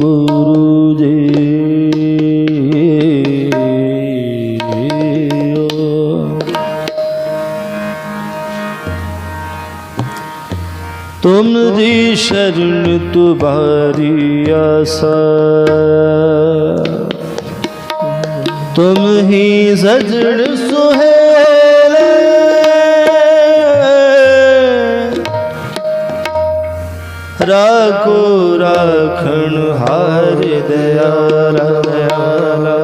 ਗੁਰੂ ਜੀ ਤੁਮ ਦੀ ਸ਼ਰਨ ਤੁਬਾਰੀ ਆਸਾ ਤੁਮ ਹੀ ਸਜਣ ਸੁਹੇਲੇ ਰਾਖੋ, ਰਾਖਣ ਹਾਰ ਦਿਆਲਾ ਦਿਆਲਾ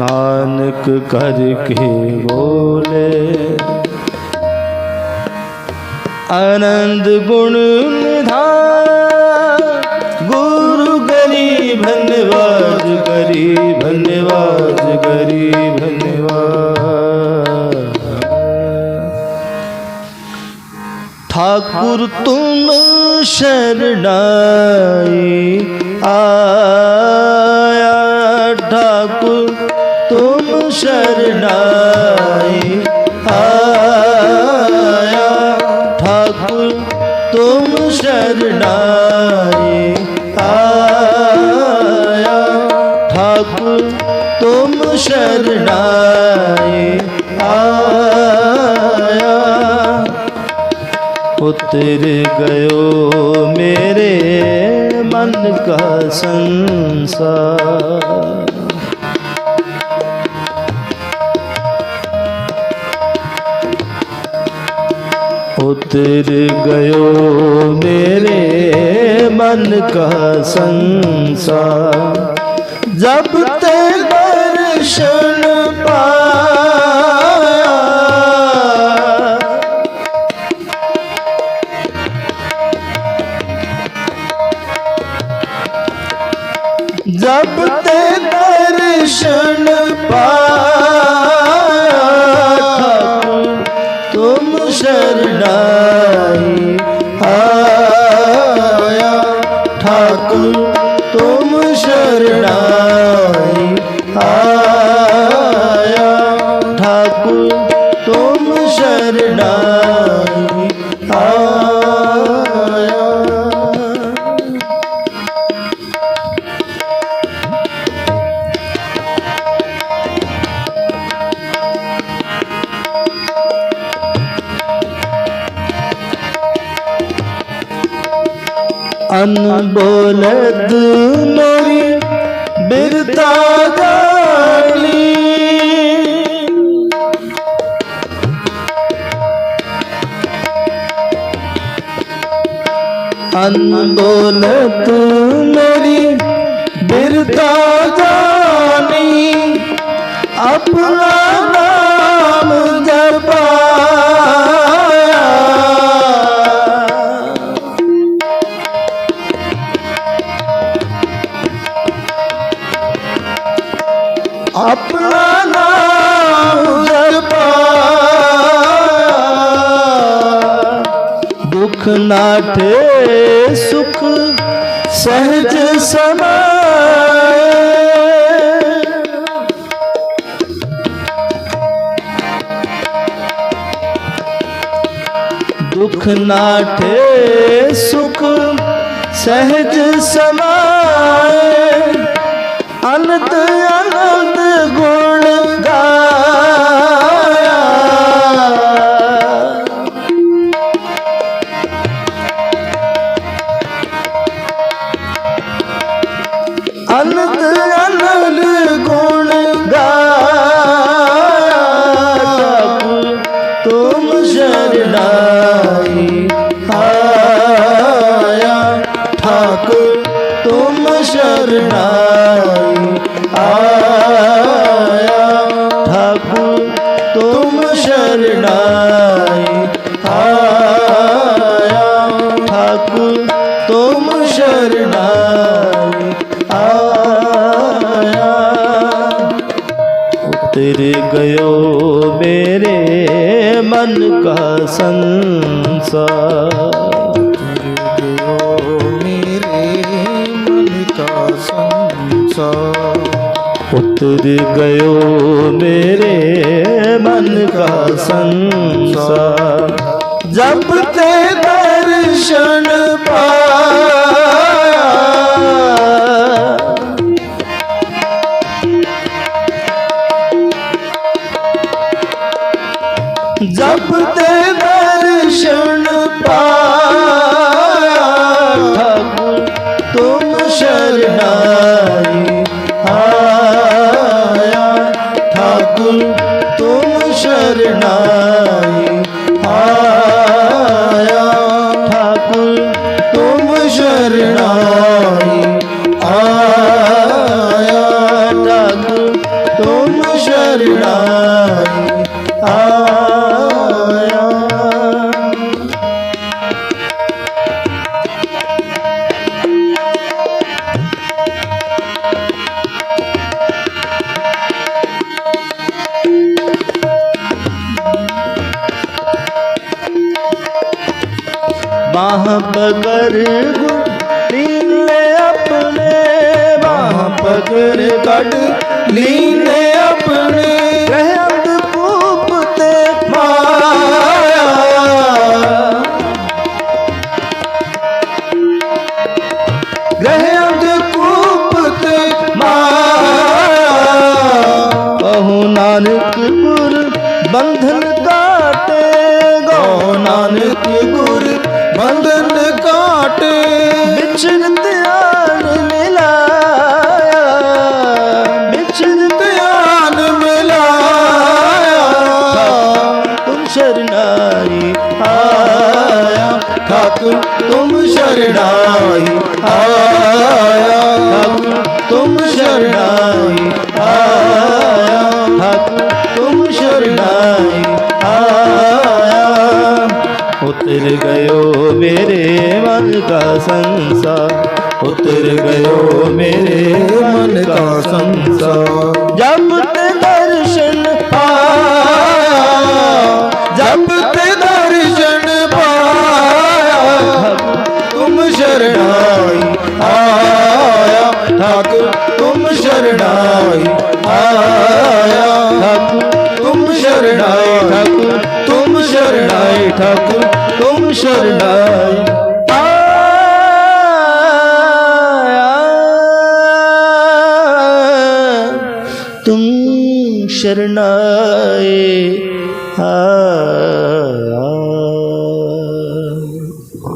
ਨਾਨਕ ਕਰਕੇ ਬੋਲੇ। ਆਨੰਦ ਗੁਣ ਨਿਧਾਨ, ਗੁਰੂ ਗਰੀ ਧੰਨਵਾਦ ਗਰੀ ठाकुर तुम शरणाई आया ठाकुर तुम शरणाई आया ठाकुर तुम शरणाई आया ठाकुर तुम शरणाई आया उतर गयो मेरे मन का संसार उतर गयो मेरे मन का संसार जब ते ਤੁਮ ਸਰਣਾਈ ਆਇਆ ਠਾਕੁਰ ਤੁਮ ਸਰਣਾਈ ਅਨਬੋਲਦ ਮੇਰੀ ਬਿਰਤਾ ਗਾਲੀ ਅਨਬੋਲਦ ਮੇਰੀ ਬਿਰਤਾ ਜਾਨੀ ਆਪਣਾ ਦੁੱਖ ਨਾਠੇ ਸੁਖ ਸਹਿਜ ਸਮਾਏ ਦੁੱਖ ਨਾਠੇ ਸੁਖ ਸਹਿਜ ਸਮਾਏ ਅਨੰਤ ਅਨੰਤ ਗੁਣ ਗਾਇਆ शरणाई आया ठाकुर तुम शरणाई आया उतर गयो मेरे मन का संसार So उतर गयो मेरे मन का संसार जब ते दर्शन पाया जब ते दर्शन तुम शरणाई ਬਾਹ ਪਕੜ ਲੀਨ ਲੈ ਆਪਣੇ ਬਾਹ ਪਕੜ ਕੱਢ ਲੀਨ ਸ਼ਰਣਾਈ ਆਇਆ। ਤੁਮ ਸ਼ਰਣਾਈ ਆਇਆ। ਤੁਮ ਸ਼ਰਣਾਈ ਆਇਆ। ਉਤਰ ਗਇਓ ਮੇਰੇ ਮਨ ਦਾ ਸੰਸਾਰ। ਉਤਰ ਗਇਓ ਮੇਰੇ ਮਨ ਦਾ ਸੰਸਾਰ। ਜਪਤ ਦਰਸ਼ਨ ਪਾਇਆ ਜਪਤ तुम शरणाई आया ठाकुर तुम शरणाई आया ठाकुर तुम शरणाई ठाकुर तुम शरणाई ठाकुर तुम शरणाई तुम शरणाए आ